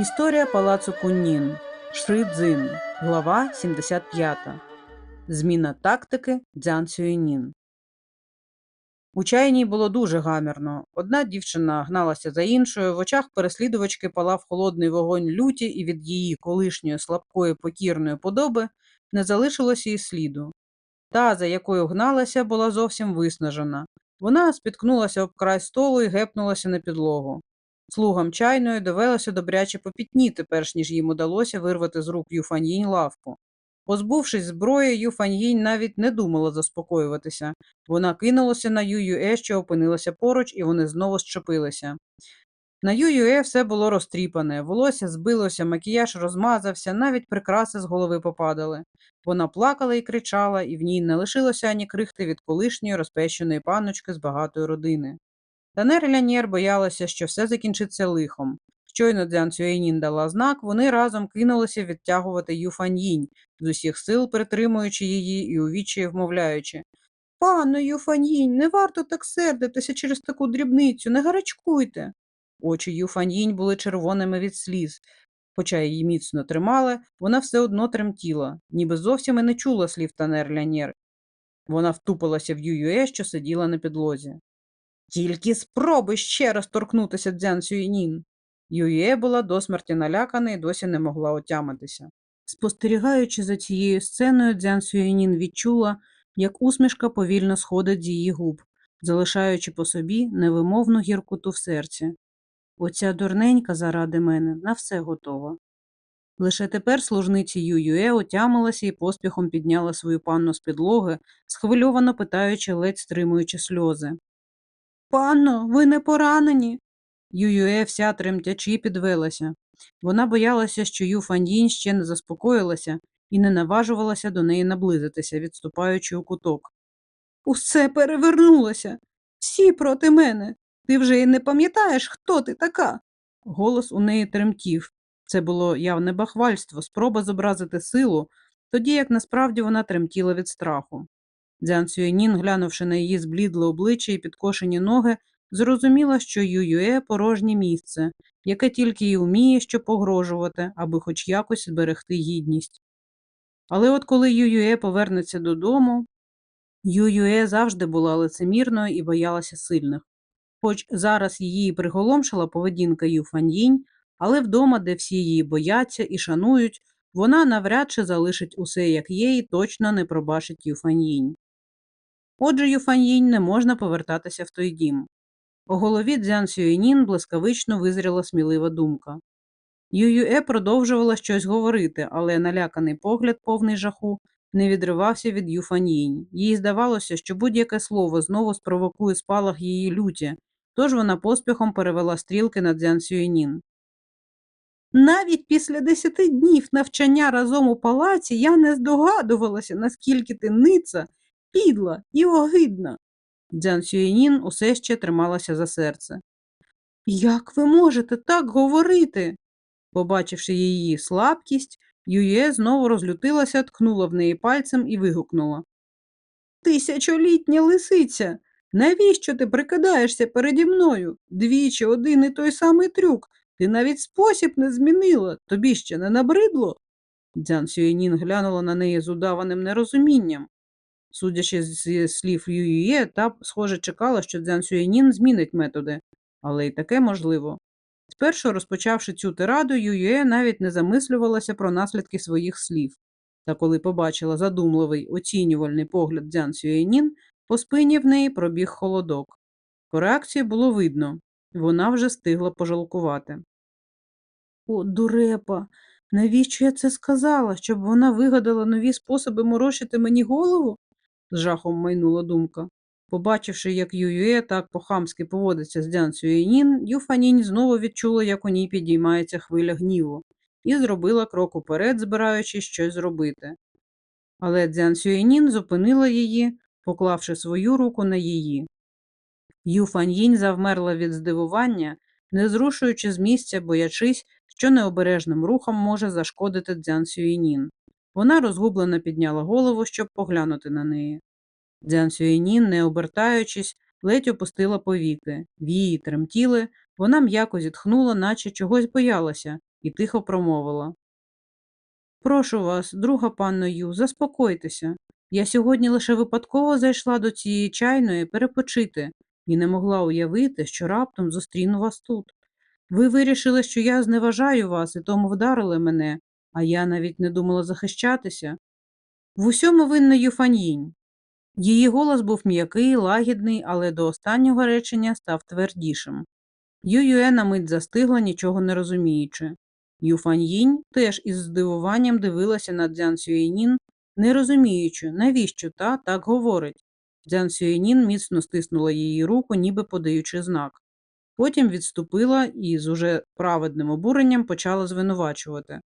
Історія палацу Куннін. Шри Цзин. Глава 75. Зміна тактики Дзян Сюєнін. У чайній було дуже гамірно. Одна дівчина гналася за іншою, в очах переслідувачки палав холодний вогонь люті, і від її колишньої слабкої покірної подоби не залишилося і сліду. Та, за якою гналася, була зовсім виснажена. Вона спіткнулася об край столу і гепнулася на підлогу. Слугам чайної довелося добряче попітніти, перш ніж їм удалося вирвати з рук Юфаньїнь лавку. Позбувшись зброї, Юфаньїнь навіть не думала заспокоюватися. Вона кинулася на Ююе, що опинилася поруч, і вони знову щепилися. На Ююе все було розтріпане, волосся збилося, макіяж розмазався, навіть прикраси з голови попадали. Вона плакала і кричала, і в ній не лишилося ані крихти від колишньої розпещеної панночки з багатої родини. Танер Лянєр боялася, що все закінчиться лихом. Щойно Дзян Цюєнін дала знак, вони разом кинулися відтягувати Юфаньїнь, з усіх сил притримуючи її і у відчаї вмовляючи. Панно Юфаньїнь, не варто так сердитися через таку дрібницю, не гарячкуйте. Очі Юфаньїнь були червоними від сліз. Хоча її міцно тримали, вона все одно тремтіла, ніби зовсім і не чула слів Танер Лянєр. Вона втупилася в Ююе, що сиділа на підлозі. Тільки спробуй ще раз торкнутися Дзян Сюєнін. Ює була до смерті налякана і досі не могла отямитися. Спостерігаючи за цією сценою, Дзян Сюєнін відчула, як усмішка повільно сходить з її губ, залишаючи по собі невимовну гіркоту в серці. Оця дурненька заради мене на все готова. Лише тепер служниці Ююе отямилася і поспіхом підняла свою панну з підлоги, схвильовано питаючи, ледь стримуючи сльози. Панно, ви не поранені. Ююе вся тремтячи підвелася. Вона боялася, що Ю Фаньїн ще не заспокоїлася і не наважувалася до неї наблизитися, відступаючи у куток. Усе перевернулося. Всі проти мене. Ти вже й не пам'ятаєш, хто ти така. Голос у неї тремтів. Це було явне бахвальство, спроба зобразити силу, тоді як насправді вона тремтіла від страху. Дзян Сюєнін, глянувши на її зблідле обличчя і підкошені ноги, зрозуміла, що Ююе порожнє місце, яке тільки й уміє що погрожувати, аби хоч якось зберегти гідність. Але от коли Ююе повернеться додому, Ююе завжди була лицемірною і боялася сильних. Хоч зараз її приголомшила поведінка Юфаньїнь, але вдома, де всі її бояться і шанують, вона навряд чи залишить усе як є і точно не пробачить Юфаньїнь. Отже, Юфаньїнь не можна повертатися в той дім. У голові Дзян Сюєнін блискавично визріла смілива думка. Ююе продовжувала щось говорити, але наляканий погляд, повний жаху, не відривався від Юфаньїнь. Їй здавалося, що будь-яке слово знову спровокує спалах її люті, тож вона поспіхом перевела стрілки на Дзян Сюєнін. Навіть після десяти днів навчання разом у палаці я не здогадувалася, наскільки ти ниця, підла і огидна. Дзян Сюєнін усе ще трималася за серце. Як ви можете так говорити? Побачивши її слабкість, Ює знову розлютилася, ткнула в неї пальцем і вигукнула. Тисячолітня лисиця, навіщо ти прикидаєшся переді мною? Двічі один і той самий трюк. Ти навіть спосіб не змінила, тобі ще не набридло? Дзян Сюєнін глянула на неї з удаваним нерозумінням. Судячи з слів Юює, та, схоже, чекала, що Дзян Сюєнін змінить методи, але й таке можливо. Спершу, розпочавши цю тираду, Юює навіть не замислювалася про наслідки своїх слів. Та коли побачила задумливий, оцінювальний погляд Дзян Сюєнін, по спині в неї пробіг холодок. По реакції було видно вона вже стигла пожалкувати. О, дурепа, навіщо я це сказала, щоб вона вигадала нові способи морочити мені голову? З жахом майнула думка. Побачивши, як Юює так по-хамськи поводиться з Дзян Сюєнін, Юфанінь знову відчула, як у ній підіймається хвиля гніву, і зробила крок уперед, збираючись щось зробити. Але Дзян Сюєнін зупинила її, поклавши свою руку на її. Юфаньїнь завмерла від здивування, не зрушуючи з місця, боячись, що необережним рухом може зашкодити Дзян Сюєнін. Вона розгублено підняла голову, щоб поглянути на неї. Дзян Сюєнін, не обертаючись, ледь опустила повіки. Вії тремтіли, вона м'яко зітхнула, наче чогось боялася, і тихо промовила. Прошу вас, друга панно Ю, заспокойтеся. Я сьогодні лише випадково зайшла до цієї чайної перепочити і не могла уявити, що раптом зустріну вас тут. Ви вирішили, що я зневажаю вас і тому вдарили мене, а я навіть не думала захищатися. В усьому винна Юфаньїнь. Її голос був м'який, лагідний, але до останнього речення став твердішим. Ююе на мить застигла, нічого не розуміючи. Юфаньїнь теж із здивуванням дивилася на Дзян Сюєнін, не розуміючи, навіщо та так говорить. Дзян Сюєнін міцно стиснула її руку, ніби подаючи знак. Потім відступила і з уже праведним обуренням почала звинувачувати.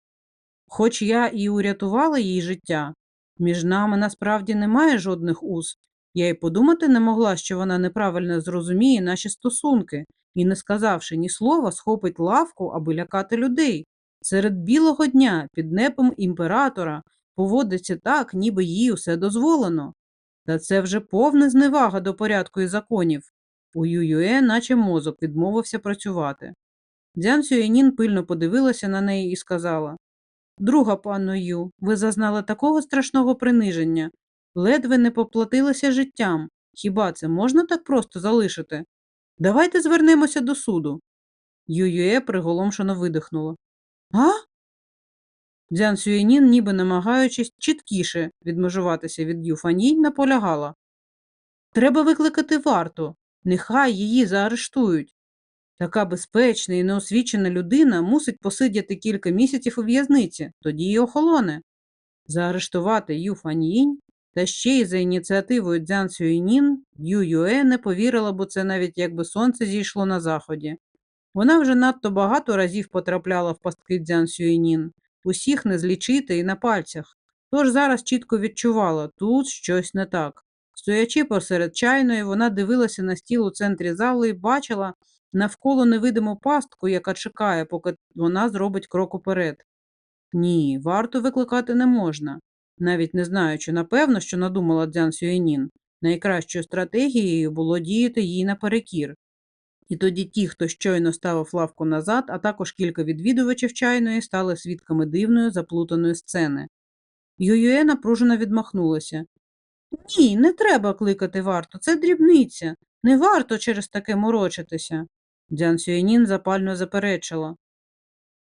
Хоч я і урятувала їй життя, між нами насправді немає жодних уз. Я й подумати не могла, що вона неправильно зрозуміє наші стосунки і, не сказавши ні слова, схопить лавку, аби лякати людей. Серед білого дня під небом імператора поводиться так, ніби їй усе дозволено. Та це вже повна зневага до порядку і законів. У Ююе, наче мозок, відмовився працювати. Дзян Сюєнін пильно подивилася на неї і сказала Друга панно Ю, ви зазнали такого страшного приниження. Ледве не поплатилися життям. Хіба це можна так просто залишити? Давайте звернемося до суду. Ююе приголомшено видихнула. А? Дзян Сюєнін, ніби намагаючись чіткіше відмежуватися від Юфаній, наполягала. Треба викликати варту. Нехай її заарештують. Така безпечна і неосвічена людина мусить посидіти кілька місяців у в'язниці, тоді й охолоне. Заарештувати Ю Фаньїнь та ще й за ініціативою Дзян Сюєнін Ю Юе не повірила, бо це навіть якби сонце зійшло на заході. Вона вже надто багато разів потрапляла в пастки Дзян Сюєнін, усіх не злічити і на пальцях. Тож зараз чітко відчувала, тут щось не так. Стоячи посеред чайної, вона дивилася на стіл у центрі зали і бачила навколо невидиму пастку, яка чекає, поки вона зробить крок уперед. Ні, варту викликати не можна. Навіть не знаючи, напевно, що надумала Дзян Сюєнін, найкращою стратегією було діяти їй наперекір. І тоді ті, хто щойно ставив лавку назад, а також кілька відвідувачів чайної, стали свідками дивної заплутаної сцени. Ююе напружено відмахнулася. Ні, не треба кликати варту, це дрібниця. Не варто через таке морочитися. Дзян Сюєнін запально заперечила.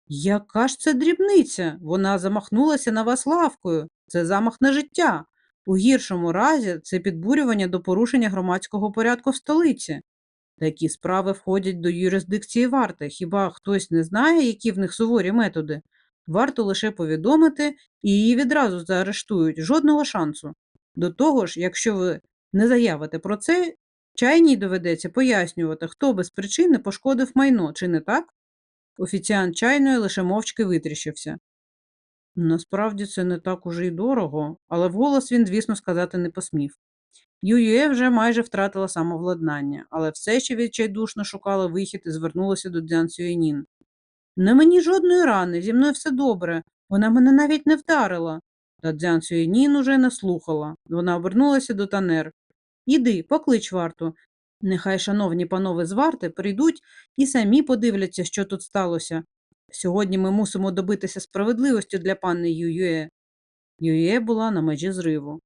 Яка ж це дрібниця? Вона замахнулася на вас лавкою. Це замах на життя. У гіршому разі це підбурювання до порушення громадського порядку в столиці. Такі справи входять до юрисдикції варти. Хіба хтось не знає, які в них суворі методи? Варто лише повідомити, і її відразу заарештують, жодного шансу. До того ж, якщо ви не заявите про це, чайній доведеться пояснювати, хто без причини пошкодив майно, чи не так? Офіціант чайної лише мовчки витріщився. Насправді це не так уже й дорого, але вголос він, звісно, сказати не посмів. Юює вже майже втратила самовладнання, але все ще відчайдушно шукала вихід і звернулася до Дзян Сюєнін. Не мені жодної рани, зі мною все добре, вона мене навіть не вдарила. Та Дзян Сюєнін уже не слухала. Вона обернулася до Танер. Іди, поклич варту. Нехай шановні панове з варти прийдуть і самі подивляться, що тут сталося. Сьогодні ми мусимо добитися справедливості для пани Юює. Юює була на межі зриву.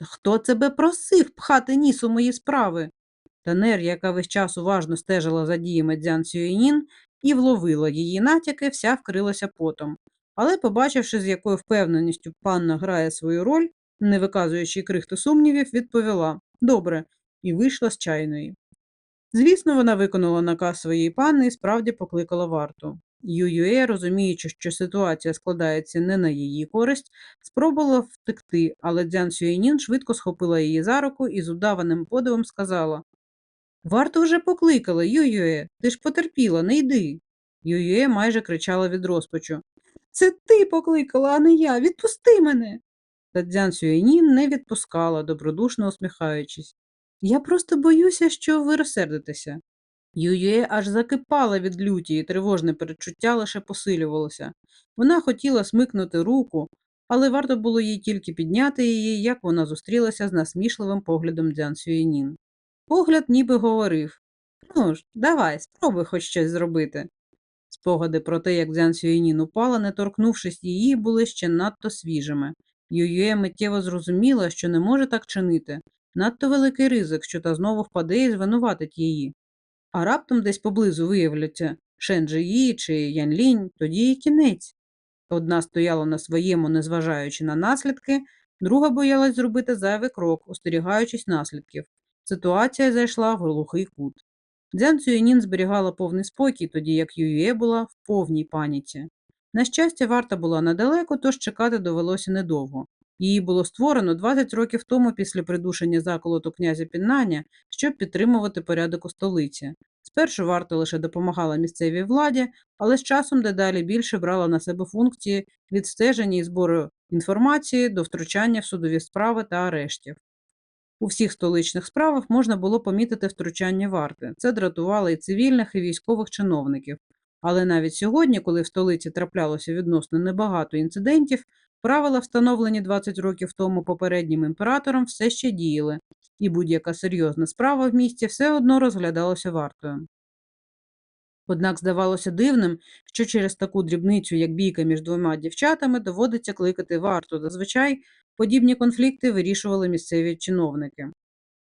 Хто тебе просив пхати ніс у мої справи? Танер, яка весь час уважно стежила за діями Дзян Сюєнін і вловила її натяки, вся вкрилася потом. Але, побачивши, з якою впевненістю панна грає свою роль, не виказуючи крихти сумнівів, відповіла Добре, і вийшла з чайної. Звісно, вона виконала наказ своєї панни і справді покликала варту. Ююе, розуміючи, що ситуація складається не на її користь, спробувала втекти, але Дзян Сюєнін швидко схопила її за руку і з удаваним подивом сказала Варту вже покликала, Ююе, ти ж потерпіла, не йди. Ююе майже кричала від розпачу. Це ти покликала, а не я. Відпусти мене. Та Дзян Сюєнін не відпускала, добродушно усміхаючись. Я просто боюся, що ви розсердитеся. Ює аж закипала від люті, і тривожне передчуття лише посилювалося. Вона хотіла смикнути руку, але варто було їй тільки підняти її, як вона зустрілася з насмішливим поглядом Дзян Сюєнін. Погляд ніби говорив Ну ж, давай, спробуй хоч щось зробити. Спогади про те, як Дзян Сюєнін упала, не торкнувшись її, були ще надто свіжими. Юює миттєво зрозуміла, що не може так чинити. Надто великий ризик, що та знову впаде і звинуватить її. А раптом десь поблизу виявляться Шен Джиї чи Ян Лінь, тоді і кінець. Одна стояла на своєму, незважаючи на наслідки, друга боялась зробити зайвий крок, остерігаючись наслідків. Ситуація зайшла в глухий кут. Дзян Цюєнін зберігала повний спокій, тоді як Юює була в повній паніці. На щастя, варта була недалеко, тож чекати довелося недовго. Її було створено 20 років тому після придушення заколоту князя Піннаня, щоб підтримувати порядок у столиці. Спершу варта лише допомагала місцевій владі, але з часом дедалі більше брала на себе функції від стеження і збору інформації до втручання в судові справи та арештів. У всіх столичних справах можна було помітити втручання варти. Це дратувало і цивільних, і військових чиновників. Але навіть сьогодні, коли в столиці траплялося відносно небагато інцидентів, правила, встановлені 20 років тому попереднім імператором, все ще діяли, і будь-яка серйозна справа в місті все одно розглядалася вартою. Однак здавалося дивним, що через таку дрібницю, як бійка між двома дівчатами, доводиться кликати варту. Зазвичай подібні конфлікти вирішували місцеві чиновники.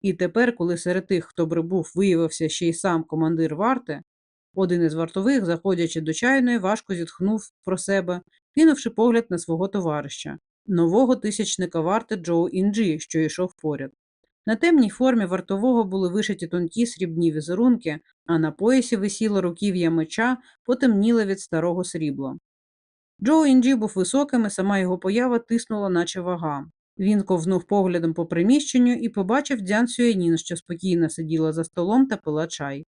І тепер, коли серед тих, хто прибув, виявився ще й сам командир варти, один із вартових, заходячи до чайної, важко зітхнув про себе, кинувши погляд на свого товариша, нового тисячника варти Джоу Інджі, що йшов поряд. На темній формі вартового були вишиті тонкі срібні візерунки, а на поясі висіло руків'я меча, потемніле від старого срібла. Джоу Інджі був високим, і сама його поява тиснула, наче вага. Він ковзнув поглядом по приміщенню і побачив Дзян Сюєнін, що спокійно сиділа за столом та пила чай.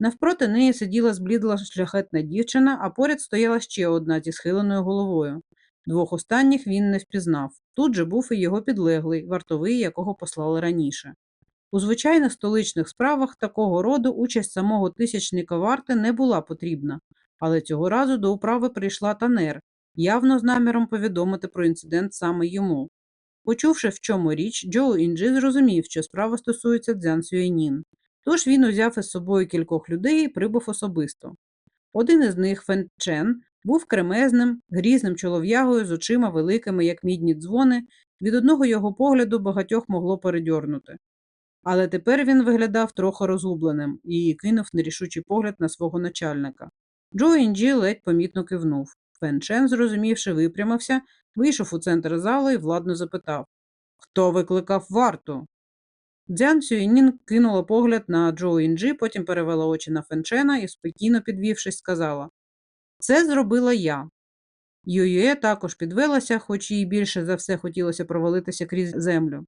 Навпроти неї сиділа зблідла шляхетна дівчина, а поряд стояла ще одна зі схиленою головою. Двох останніх він не впізнав. Тут же був і його підлеглий, вартовий, якого послали раніше. У звичайних столичних справах такого роду участь самого тисячника варти не була потрібна, але цього разу до управи прийшла Танер, явно з наміром повідомити про інцидент саме йому. Почувши, в чому річ, Джоу Інджі зрозумів, що справа стосується Дзян Сюєнін. Тож він узяв із собою кількох людей і прибув особисто. Один із них, Фен Чен, був кремезним, грізним чолов'ягою з очима великими, як мідні дзвони, від одного його погляду багатьох могло передьорнути. Але тепер він виглядав трохи розгубленим і кинув нерішучий погляд на свого начальника. Джо Інджі ледь помітно кивнув. Фен Чен, зрозумівши, випрямився, вийшов у центр залу і владно запитав Хто викликав варту? Дзян Сюєнін кинула погляд на Джо Інджі, потім перевела очі на Фенчена і, спокійно підвівшись, сказала Це зробила я. Юює також підвелася, хоч їй більше за все хотілося провалитися крізь землю.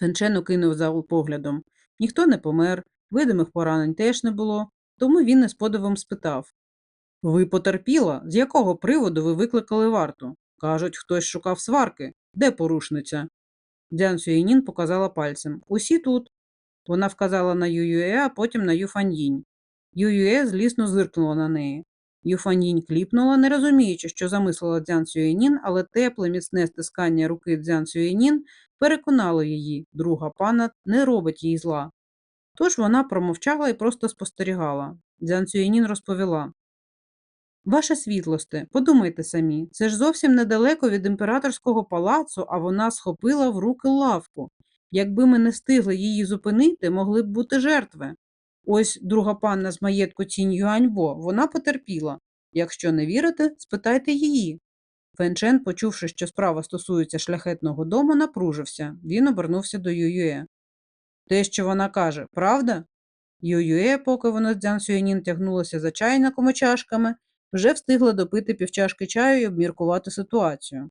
Фенчен окинув зал поглядом. Ніхто не помер, видимих поранень теж не було, тому він із подивом спитав Ви потерпіла? З якого приводу ви викликали варту? Кажуть, хтось шукав сварки. Де порушниця? Дзян Сюєнін показала пальцем. Усі тут. Вона вказала на Ююе, а потім на Юфаньїнь. Ююе злісно зиркнула на неї. Юфаньїнь кліпнула, не розуміючи, що замислила Дзян Сюєнін, але тепле, міцне стискання руки Дзян Сюєнін переконало її, друга пана не робить їй зла. Тож вона промовчала і просто спостерігала. Дзян Сюєнін розповіла. Ваша світлосте, подумайте самі, це ж зовсім недалеко від імператорського палацу, а вона схопила в руки лавку. Якби ми не встигли її зупинити, могли б бути жертви. Ось друга панна з маєтку Цінь Юаньбо, вона потерпіла. Якщо не вірите, спитайте її. Фенчен, почувши, що справа стосується шляхетного дому, напружився. Він обернувся до Ююе. Те, що вона каже, правда? Ююе, поки вона з Дзян Сюєнін тягнулася за чайником і чашками, вже встигла допити півчашки чаю і обміркувати ситуацію.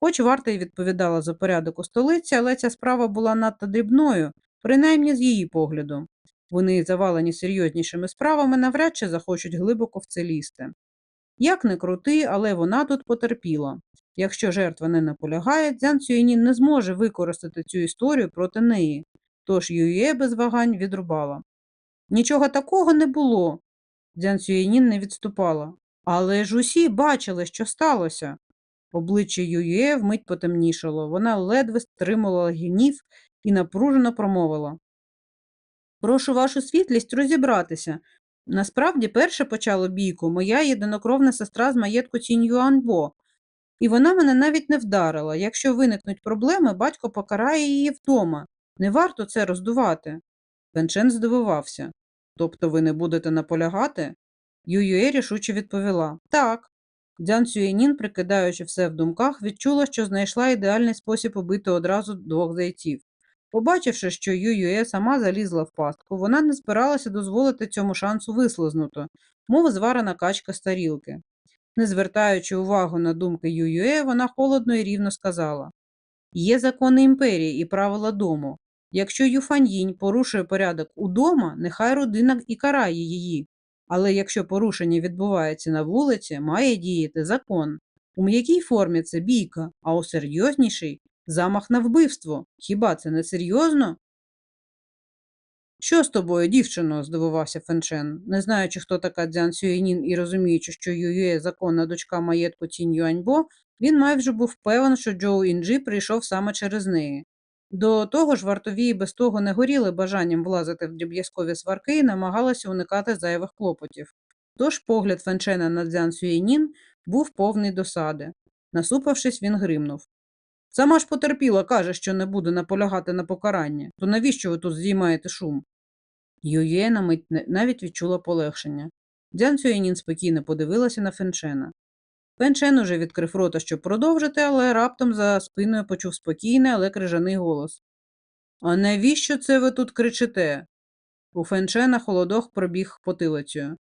Хоч варта й відповідала за порядок у столиці, але ця справа була надто дрібною, принаймні з її погляду. Вони, завалені серйознішими справами, навряд чи захочуть глибоко в це лізти. Як не крути, але вона тут потерпіла. Якщо жертва не наполягає, Дзян Цюєнін не зможе використати цю історію проти неї, тож Ює без вагань відрубала. Нічого такого не було. Дзян Цюєнін не відступала. Але ж усі бачили, що сталося. Обличчя Ює вмить потемнішало. Вона ледве стримувала гнів і напружено промовила. Прошу вашу світлість розібратися. Насправді, перше почало бійку моя єдинокровна сестра з маєтку Цінь Юанбо, і вона мене навіть не вдарила. Якщо виникнуть проблеми, батько покарає її вдома. Не варто це роздувати. Фенчен здивувався. Тобто ви не будете наполягати? Юює рішуче відповіла Так. Дзян Цюєнін, прикидаючи все в думках, відчула, що знайшла ідеальний спосіб убити одразу двох зайців. Побачивши, що Юює сама залізла в пастку, вона не збиралася дозволити цьому шансу вислизнути, мов зварена качка з тарілки. Не звертаючи увагу на думки Ююе, вона холодно і рівно сказала Є закони імперії і правила дому. Якщо Юфаньїнь порушує порядок удома, нехай родина і карає її. Але якщо порушення відбувається на вулиці, має діяти закон. У м'якій формі це бійка, а у серйознішій замах на вбивство. Хіба це не серйозно? Що з тобою, дівчино? здивувався Фенчен. Не знаючи, хто така Дзян Сюєнін і розуміючи, що Юює законна дочка маєтку Тінь Юаньбо, він майже був певен, що Джоу Інджі прийшов саме через неї. До того ж, вартові без того не горіли бажанням влазити в дріб'язкові сварки і намагалися уникати зайвих клопотів. Тож погляд Фенчена на Дзян Сюєнін був повний досади. Насупившись, він гримнув. Сама ж потерпіла, каже, що не буде наполягати на покарання. То навіщо ви тут здіймаєте шум? Ює на мить навіть відчула полегшення. Дзян Цюєнін спокійно подивилася на Фенчена. Фенчен уже відкрив рота, щоб продовжити, але раптом за спиною почув спокійний, але крижаний голос. А навіщо це ви тут кричите? У Фенчена холодок пробіг потилицею.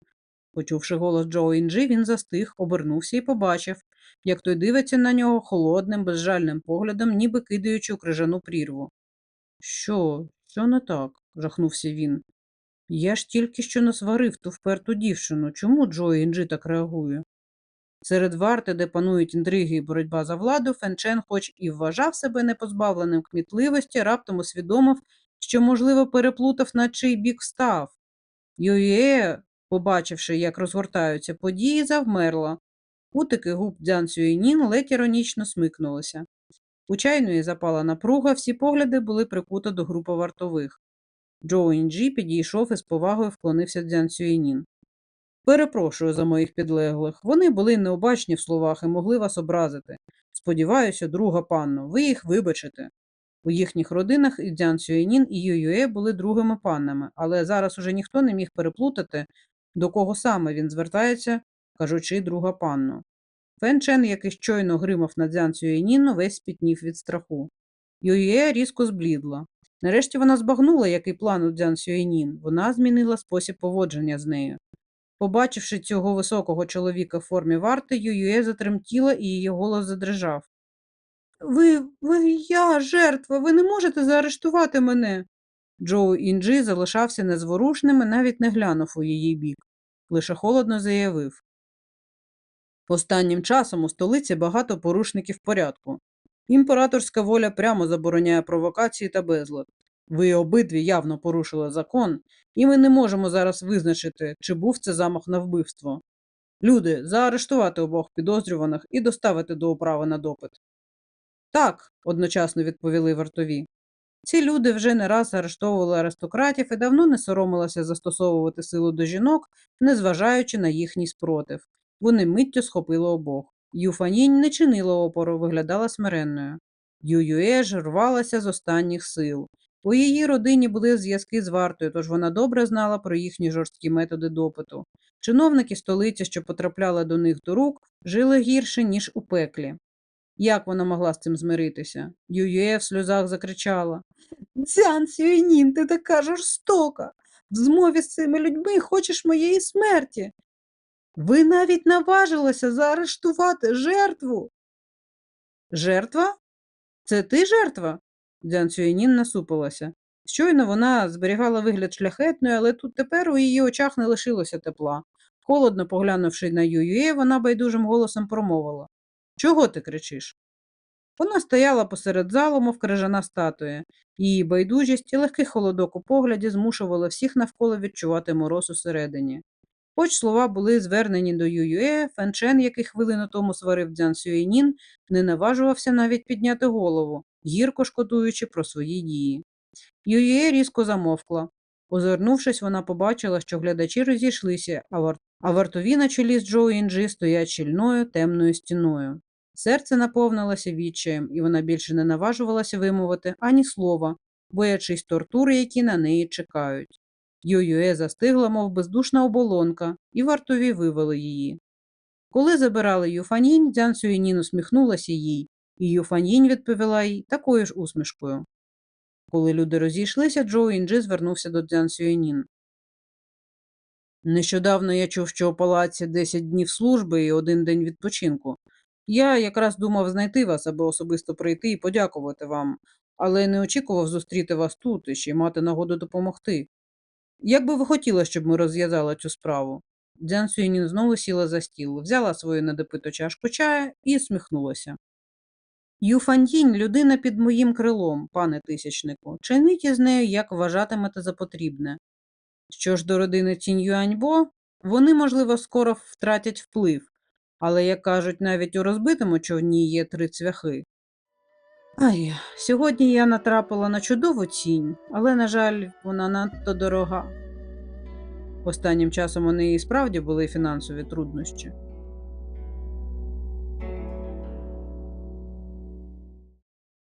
Почувши голос Джо Інджі, він застиг, обернувся і побачив, як той дивиться на нього холодним, безжальним поглядом, ніби кидаючи у крижану прірву. Що, що не так? жахнувся він. Я ж тільки що насварив ту вперту дівчину. Чому Джо Інджі так реагує? Серед варти, де панують інтриги і боротьба за владу, Фенчен, хоч і вважав себе непозбавленим кмітливості, раптом усвідомив, що, можливо, переплутав, на чий бік став. Йоє, побачивши, як розгортаються події, завмерла. Кутики губ Дзян Сюєнін ледь іронічно смикнулися. У чайної запала напруга, всі погляди були прикуто до групи вартових. Джоу Інджі підійшов і з повагою вклонився Дзян Сюєнін. Перепрошую за моїх підлеглих. Вони були необачні в словах і могли вас образити. Сподіваюся, друга панно, ви їх вибачите. У їхніх родинах Дзян Сюєнін, і Ююе були другими паннами, але зараз уже ніхто не міг переплутати, до кого саме він звертається, кажучи друга панно. Фен Чен, який щойно гримав на Дзян Сюєнін, весь спітнів від страху. Ююе різко зблідла. Нарешті вона збагнула, який план у Дзян Сюєнін. Вона змінила спосіб поводження з нею. Побачивши цього високого чоловіка в формі варти, Ююе затремтіла і її голос задрижав. Ви, ви, я жертва, ви не можете заарештувати мене. Джоу Інджі залишався незворушним і навіть не глянув у її бік, лише холодно заявив. Останнім часом у столиці багато порушників порядку. Імператорська воля прямо забороняє провокації та безлад. Ви обидві явно порушили закон, і ми не можемо зараз визначити, чи був це замах на вбивство. Люди, заарештувати обох підозрюваних і доставити до управи на допит. Так, одночасно відповіли вартові. Ці люди вже не раз арештовували аристократів і давно не соромилися застосовувати силу до жінок, незважаючи на їхній спротив. Вони миттю схопили обох. Юфанінь не чинила опору, виглядала смиренною. Ююе ж рвалася з останніх сил. У її родині були зв'язки з вартою, тож вона добре знала про їхні жорсткі методи допиту. Чиновники столиці, що потрапляли до них до рук, жили гірше, ніж у пеклі. Як вона могла з цим змиритися? Ююе в сльозах закричала. Дзян Сюєнін, ти така жорстока. В змові з цими людьми хочеш моєї смерті. Ви навіть наважилися заарештувати жертву. Жертва? Це ти жертва? Дзян Сюєнін насупилася. Щойно вона зберігала вигляд шляхетної, але тут тепер у її очах не лишилося тепла. Холодно поглянувши на Юює, вона байдужим голосом промовила. Чого ти кричиш? Вона стояла посеред залу, мов крижана статуя. Її байдужість і легкий холодок у погляді змушували всіх навколо відчувати мороз усередині. Хоч слова були звернені до Ююе, Фенчен, який хвилину тому сварив Дзян Сюєнін, не наважувався навіть підняти голову, гірко шкодуючи про свої дії. Ююе різко замовкла. Озирнувшись, вона побачила, що глядачі розійшлися, а, вар... а вартові на чолі з Джо Інджі стоять щільною темною стіною. Серце наповнилося відчаєм, і вона більше не наважувалася вимовити ані слова, боячись тортури, які на неї чекають. Ююе застигла, мов бездушна оболонка, і вартові вивели її. Коли забирали Юфанінь, Дзян Сюєнін усміхнулася їй, і Юфанінь відповіла їй такою ж усмішкою. Коли люди розійшлися, Джоу Інджи звернувся до Дзян Сюєнін. Нещодавно я чув, що у палаці 10 днів служби і один день відпочинку. Я якраз думав знайти вас, аби особисто прийти і подякувати вам, але не очікував зустріти вас тут і ще мати нагоду допомогти. Як би ви хотіли, щоб ми розв'язали цю справу? Дзян Сюєнін знову сіла за стіл, взяла свою недопиту чашку чая і сміхнулася. Юфаньїнь – людина під моїм крилом, пане тисячнику. Чиніть із нею, як вважатимете за потрібне. Що ж до родини Цінь Юаньбо, вони, можливо, скоро втратять вплив, але, як кажуть, навіть у розбитому човні є три цвяхи. Ай, сьогодні я натрапила на чудову тінь, але, на жаль, вона надто дорога. Останнім часом у неї справді були фінансові труднощі.